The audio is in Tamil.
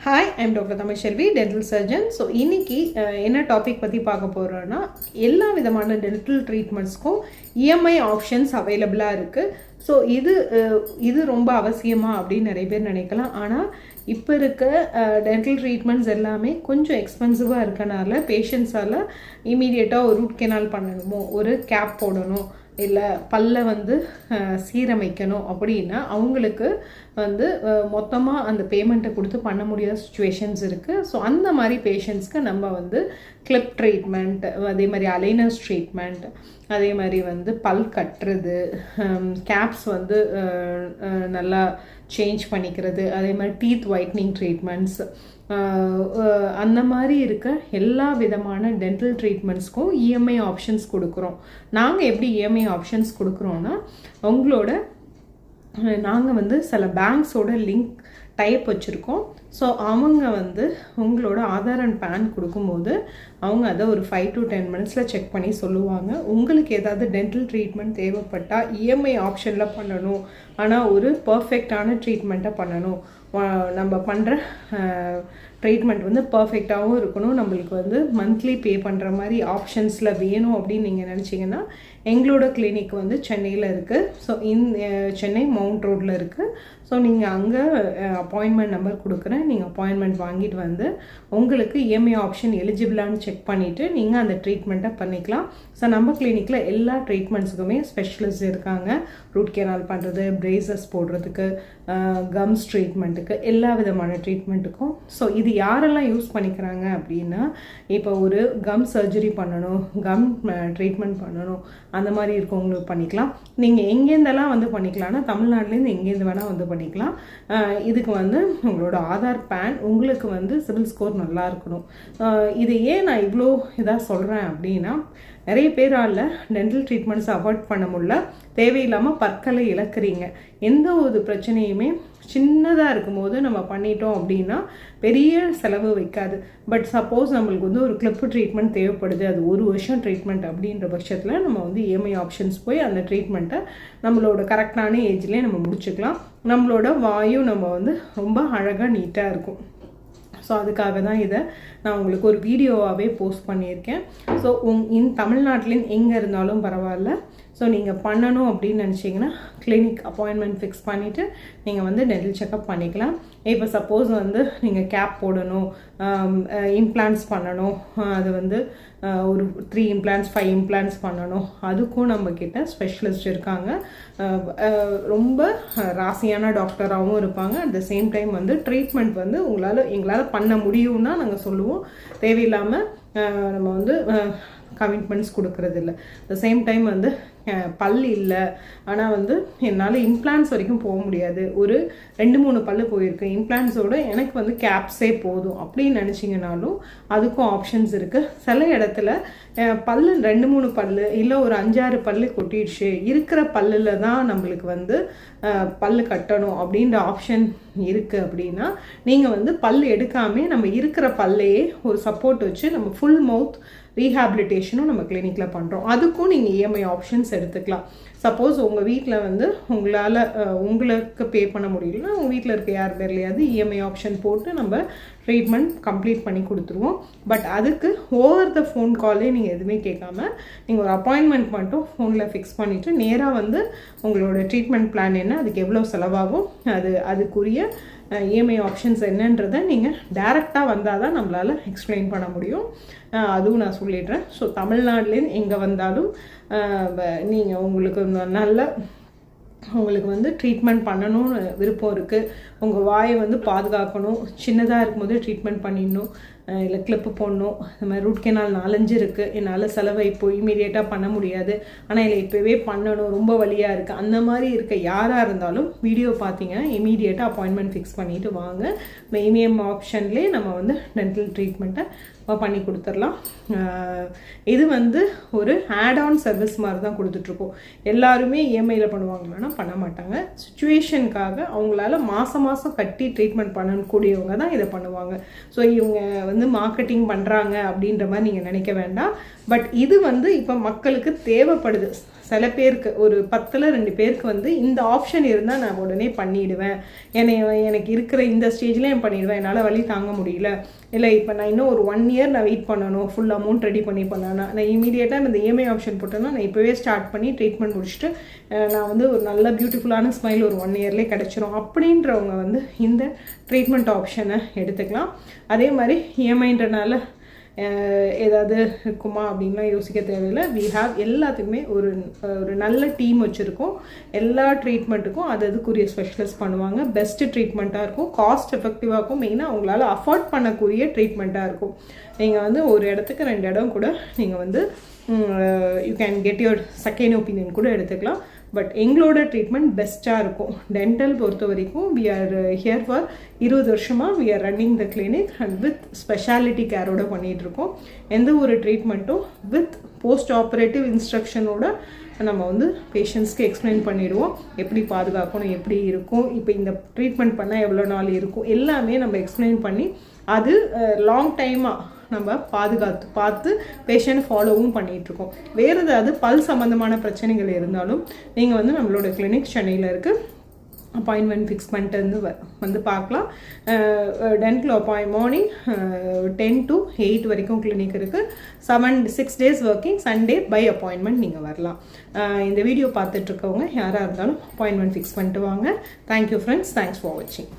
Hi I'm doctor Tamilselvi dental surgeon so இன்றைக்கி என்ன டாபிக் பற்றி பார்க்க போகிறோன்னா எல்லா விதமான டென்டல் ட்ரீட்மெண்ட்ஸ்க்கும் இஎம்ஐ ஆப்ஷன்ஸ் அவைலபிளாக இருக்குது ஸோ இது uh, இது ரொம்ப அவசியமாக அப்படின்னு நிறைய பேர் நினைக்கலாம். ஆனால் இப்போ இருக்க uh, டென்டல் ட்ரீட்மெண்ட்ஸ் எல்லாமே கொஞ்சம் எக்ஸ்பென்சிவாக இருக்கனால பேஷண்ட்ஸால் இமீடியட்டாக ஒரு ரூட் கெனால் பண்ணணுமோ ஒரு கேப் போடணும் இல்லை பல்ல வந்து சீரமைக்கணும் அப்படின்னா அவங்களுக்கு வந்து மொத்தமாக அந்த பேமெண்ட்டை கொடுத்து பண்ண முடியாத சுச்சுவேஷன்ஸ் இருக்குது ஸோ அந்த மாதிரி பேஷண்ட்ஸ்க்கு நம்ம வந்து கிளிப் ட்ரீட்மெண்ட் அதே மாதிரி அலைனஸ் ட்ரீட்மெண்ட் அதே மாதிரி வந்து பல் கட்டுறது கேப்ஸ் வந்து நல்லா சேஞ்ச் பண்ணிக்கிறது அதே மாதிரி டீத் ஒயிட்னிங் ட்ரீட்மெண்ட்ஸ் அந்த மாதிரி இருக்க எல்லா விதமான டென்டல் ட்ரீட்மெண்ட்ஸ்க்கும் இஎம்ஐ ஆப்ஷன்ஸ் கொடுக்குறோம். நாங்கள் எப்படி இஎம்ஐ ஆப்ஷன்ஸ் கொடுக்குறோன்னா உங்களோட நாங்கள் வந்து சில பேங்க்ஸோட லிங்க் டைப் வச்சுருக்கோம். ஸோ அவங்க வந்து உங்களோட ஆதார் அண்ட் பேன் கொடுக்கும்போது அவங்க அதை ஒரு ஃபைவ் டு டென் மினிட்ஸில் செக் பண்ணி சொல்லுவாங்க. உங்களுக்கு ஏதாவது டென்டல் ட்ரீட்மெண்ட் தேவைப்பட்டால் இஎம்ஐ ஆப்ஷனில் பண்ணணும். ஆனால் ஒரு பர்ஃபெக்டான ட்ரீட்மெண்ட்டை பண்ணணும். நம்ம பண்ணுற ட்ரீட்மெண்ட் வந்து பர்ஃபெக்டாகவும் இருக்கணும். நம்மளுக்கு வந்து மந்த்லி பே பண்ணுற மாதிரி ஆப்ஷன்ஸில் வேணும் அப்படின்னு நீங்கள் நினச்சிங்கன்னா எங்களோட கிளினிக் வந்து சென்னையில் இருக்குது ஸோ இன் சென்னை மவுண்ட் ரோட்டில் இருக்குது ஸோ நீங்கள் அங்கே அப்பாயின்மெண்ட் நம்பர் கொடுக்குறேன். நீங்கள் அப்பாயின்மெண்ட் வாங்கிட்டு வந்து உங்களுக்கு இஎம்ஐ ஆப்ஷன் எலிஜிபிளான்னு செக் பண்ணிவிட்டு நீங்கள் அந்த ட்ரீட்மெண்ட்டை பண்ணிக்கலாம். ஸோ நம்ம கிளினிக்கில் எல்லா ட்ரீட்மெண்ட்ஸுக்குமே ஸ்பெஷலிஸ்ட் இருக்காங்க. ரூட் கேனால் பண்ணுறது பிரேசஸ் போடுறதுக்கு கம்ஸ் ட்ரீட்மெண்ட்டுக்கு எல்லா விதமான ட்ரீட்மெண்ட்டுக்கும் ஸோ இது யாரெல்லாம் யூஸ் பண்ணிக்கிறாங்க அப்படின்னா இப்போ ஒரு கம் சர்ஜரி பண்ணணும் கம் ட்ரீட்மெண்ட் பண்ணணும் அந்த மாதிரி இருக்கவங்களுக்கு பண்ணிக்கலாம். நீங்கள் எங்கேருந்தெல்லாம் வந்து பண்ணிக்கலாம்னா தமிழ்நாட்டிலேருந்து எங்கேருந்து வேணால் வந்து பண்ணிக்கலாம். இதுக்கு வந்து உங்களோட ஆதார் பேன் உங்களுக்கு வந்து சிவில் ஸ்கோர் நல்லா இருக்கணும். இது ஏன் நான் இவ்வளோ இதாக சொல்கிறேன் அப்படின்னா நிறைய பேரால் டென்டல் ட்ரீட்மெண்ட்ஸை அவாய்ட் பண்ண முடியல. தேவையில்லாமல் பற்களை இழக்கிறீங்க. எந்த ஒரு பிரச்சனையுமே சின்னதாக இருக்கும்போது நம்ம பண்ணிட்டோம் அப்படின்னா பெரிய செலவு வைக்காது. பட் சப்போஸ் நம்மளுக்கு வந்து ஒரு கிளிப்பு ட்ரீட்மெண்ட் தேவைப்படுது அது ஒரு வருஷம் ட்ரீட்மெண்ட் அப்படின்ற பட்சத்தில் நம்ம வந்து இஎம்ஐ ஆப்ஷன்ஸ் போய் அந்த ட்ரீட்மெண்ட்டை நம்மளோட கரெக்டான ஏஜ்லேயே நம்ம முடிச்சுக்கலாம். நம்மளோட வாயும் நம்ம வந்து ரொம்ப அழகாக நீட்டாக இருக்கும். ஸோ அதுக்காக தான் இதை நான் உங்களுக்கு ஒரு வீடியோவாகவே போஸ்ட் பண்ணியிருக்கேன். ஸோ உங் இன் தமிழ்நாட்டிலேன்னு எங்கே இருந்தாலும் பரவாயில்ல. ஸோ நீங்கள் பண்ணணும் அப்படின்னு நினச்சிங்கன்னா கிளினிக் அப்பாயின்மெண்ட் ஃபிக்ஸ் பண்ணிவிட்டு நீங்கள் வந்து டென்டல் செக்கப் பண்ணிக்கலாம். இப்போ சப்போஸ் வந்து நீங்கள் கேப் போடணும் இம்ப்ளான்ஸ் பண்ணணும். அது வந்து ஒரு த்ரீ இம்ப்ளான்ஸ் ஃபைவ் இம்ப்ளான்ஸ் பண்ணணும். அதுக்கும் நம்மக்கிட்ட ஸ்பெஷலிஸ்ட் இருக்காங்க. ரொம்ப ராசியான டாக்டராகவும் இருப்பாங்க. அட் த சேம் டைம் வந்து ட்ரீட்மெண்ட் வந்து உங்களால் எங்களால் பண்ண முடியும்னா நாங்கள் சொல்லுவோம். தேவையில்லாமல் நம்ம வந்து கமிட்மெண்ட்ஸ் கொடுக்கறது இல்லை த சேம் டைம் வந்து பல் இல்லை. ஆனால் வந்து என்னால் இம்ப்ளான்ஸ் வரைக்கும் போக முடியாது. ஒரு ரெண்டு மூணு பல் போயிருக்கு. இம்ப்ளான்ஸோடு எனக்கு வந்து கேப்ஸே போதும். அப்படின்னு நினச்சிங்கனாலும் அதுக்கும் ஆப்ஷன்ஸ் இருக்குது சில இடத்துல பல் ரெண்டு மூணு பல்லு இல்லை ஒரு அஞ்சாறு பல்லு கொட்டிடுச்சு. இருக்கிற பல்லில் தான் நம்மளுக்கு வந்து பல் கட்டணும் அப்படின்ற ஆப்ஷன் இருக்குது அப்படின்னா நீங்கள் வந்து பல் எடுக்காமல் நம்ம இருக்கிற பல்லையே ஒரு சப்போர்ட் வச்சு நம்ம ஃபுல் மவுத் ரீஹாபிலிட்டேஷனும் நம்ம கிளினிக்கில் பண்ணுறோம் அதுக்கும் நீங்கள் இஎம்ஐ ஆப்ஷன்ஸ் எடுத்துக்கலாம். சப்போஸ் உங்கள் வீட்டில் வந்து உங்களால் உங்களுக்கு பே பண்ண முடியலன்னா உங்கள் வீட்டில் இருக்க யார் பேர்லையாவது இஎம்ஐ ஆப்ஷன் போட்டு நம்ம ட்ரீட்மெண்ட் கம்ப்ளீட் பண்ணி கொடுத்துருவோம். பட் அதுக்கு ஓவர் த ஃபோன் காலே நீங்கள் எதுவுமே கேட்காம நீங்கள் ஒரு அப்பாயின்மெண்ட் மட்டும் ஃபோனில் ஃபிக்ஸ் பண்ணிவிட்டு நேராக வந்து உங்களோட ட்ரீட்மெண்ட் பிளான் என்ன அதுக்கு எவ்வளோ செலவாகும் அது அதுக்குரிய இஎம்ஐ ஆப்ஷன்ஸ் என்னன்றதை நீங்கள் டேரெக்டாக வந்தால் தான் நம்மளால் எக்ஸ்பிளைன் பண்ண முடியும். அதுவும் நான் சொல்லிடுறேன். ஸோ தமிழ்நாடுலேருந்து எங்கே வந்தாலும் நீங்கள் உங்களுக்கு இருந்ததுனால நல்ல உங்களுக்கு வந்து ட்ரீட்மெண்ட் பண்ணணும்னு விருப்பம் இருக்குது உங்கள் வாயை வந்து பாதுகாக்கணும். சின்னதாக இருக்கும்போது ட்ரீட்மெண்ட் பண்ணிடணும். இல்லை கிளிப்பு போடணும். இந்த மாதிரி ரூட் கெனால் நாலஞ்சு இருக்குது என்னால் செலவை இப்போ இமீடியட்டாக பண்ண முடியாது. ஆனால் இல்லை இப்போவே பண்ணணும். ரொம்ப வழியாக இருக்குது அந்த மாதிரி இருக்க யாராக இருந்தாலும் வீடியோ பார்த்தீங்கன்னா இமீடியட்டாக அப்பாயின்மெண்ட் ஃபிக்ஸ் பண்ணிவிட்டு வாங்க. இமிஎம் ஆப்ஷன்லேயே நம்ம வந்து டென்டல் ட்ரீட்மெண்ட்டை பண்ணி கொடுத்துடலாம். இது வந்து ஒரு ஆட் ஆன் சர்வீஸ் மாதிரி தான் கொடுத்துட்ருக்கோம். எல்லாருமே இஎம்ஐயில் பண்ணுவாங்களான்னா பண்ண மாட்டாங்க. சுச்சுவேஷனுக்காக அவங்களால மாதம் மாதம் கட்டி ட்ரீட்மெண்ட் பண்ணக்கூடியவங்க தான் இதை பண்ணுவாங்க. ஸோ இவங்க வந்து மார்க்கெட்டிங் பண்ணுறாங்க அப்படின்ற மாதிரி நீங்கள் நினைக்க வேண்டாம். பட் இது வந்து இப்போ மக்களுக்கு தேவைப்படுது. சில பேருக்கு ஒரு பத்தில் ரெண்டு பேருக்கு வந்து இந்த ஆப்ஷன் இருந்தால் நான் உடனே பண்ணிடுவேன். என்னை எனக்கு இருக்கிற இந்த ஸ்டேஜில் என் பண்ணிடுவேன். என்னால் வழி தாங்க முடியல. இல்லை இப்போ நான் இன்னும் ஒரு ஒன் இயர் நான் வெயிட் பண்ணணும். ஃபுல் அமௌண்ட் ரெடி பண்ணி பண்ணேன்னா நான் இமீடியட்டாக இந்த இஎம்ஐ ஆப்ஷன் போட்டேன்னா நான் இப்போவே ஸ்டார்ட் பண்ணி ட்ரீட்மெண்ட் முடிச்சுட்டு நான் வந்து ஒரு நல்ல பியூட்டிஃபுல்லான ஸ்மைல் ஒரு ஒன் இயர்லேயே கிடச்சிரும். அப்படின்றவங்க வந்து இந்த ட்ரீட்மெண்ட் ஆப்ஷனை எடுத்துக்கலாம். அதே மாதிரி இஎம்ஐன்றனால ஏதாவது இருக்குமா அப்படின்லாம் யோசிக்க தேவையில்லை. வி ஹாவ் எல்லாத்துக்குமே ஒரு ஒரு நல்ல டீம் வச்சுருக்கோம். எல்லா ட்ரீட்மெண்ட்டுக்கும் அது அதுக்குரிய ஸ்பெஷலிஸ்ட் பண்ணுவாங்க. பெஸ்ட்டு ட்ரீட்மெண்ட்டாக இருக்கும். காஸ்ட் எஃபெக்டிவாக இருக்கும். மெயினாக அவங்களால அஃபோர்ட் பண்ணக்கூடிய ட்ரீட்மெண்ட்டாக இருக்கும். நீங்கள் வந்து ஒரு இடத்துக்கு ரெண்டு இடம் கூட நீங்கள் வந்து you can get your second opinion கூட எடுத்துக்கலாம். பட் எங்களோட ட்ரீட்மெண்ட் பெஸ்ட்டாக இருக்கும். டென்டல் பொறுத்த வரைக்கும் வி ஆர் ஹியர் ஃபார் இருபது வருஷமாக we are running the clinic and with speciality கேரோட பண்ணிகிட்ருக்கோம் எந்த ஒரு ட்ரீட்மெண்ட்டும் வித் போஸ்ட் ஆப்ரேட்டிவ் இன்ஸ்ட்ரக்ஷனோட நம்ம வந்து பேஷண்ட்ஸ்க்கு எக்ஸ்பிளைன் பண்ணிடுவோம். எப்படி பாதுகாக்கணும் எப்படி இருக்கும் இப்போ இந்த ட்ரீட்மெண்ட் பண்ணால் எவ்வளோ நாள் இருக்கும் எல்லாமே நம்ம எக்ஸ்பிளைன் பண்ணி அது uh, லாங் டைமாக நம்ம பாதுகாத்து பார்த்து பேஷண்ட் ஃபாலோவும் பண்ணிகிட்ருக்கோம் வேறு ஏதாவது பல் சம்மந்தமான பிரச்சனைகள் இருந்தாலும் நீங்கள் வந்து நம்மளோட கிளினிக் சென்னையில் இருக்குது அப்பாயின்மெண்ட் ஃபிக்ஸ் பண்ணிட்டு வந்து வ- வந்து பார்க்கலாம். டென்டில் appoint morning ten to eight வரைக்கும் கிளினிக் இருக்குது seven six days working Sunday by appointment நீங்கள் வரலாம். இந்த வீடியோ பார்த்துட்ருக்கவங்க யாராக இருந்தாலும் அப்பாயின்மெண்ட் ஃபிக்ஸ் பண்ணிட்டு வாங்க. தேங்க்யூ ஃப்ரெண்ட்ஸ் தேங்க்ஸ் ஃபார் வாட்சிங்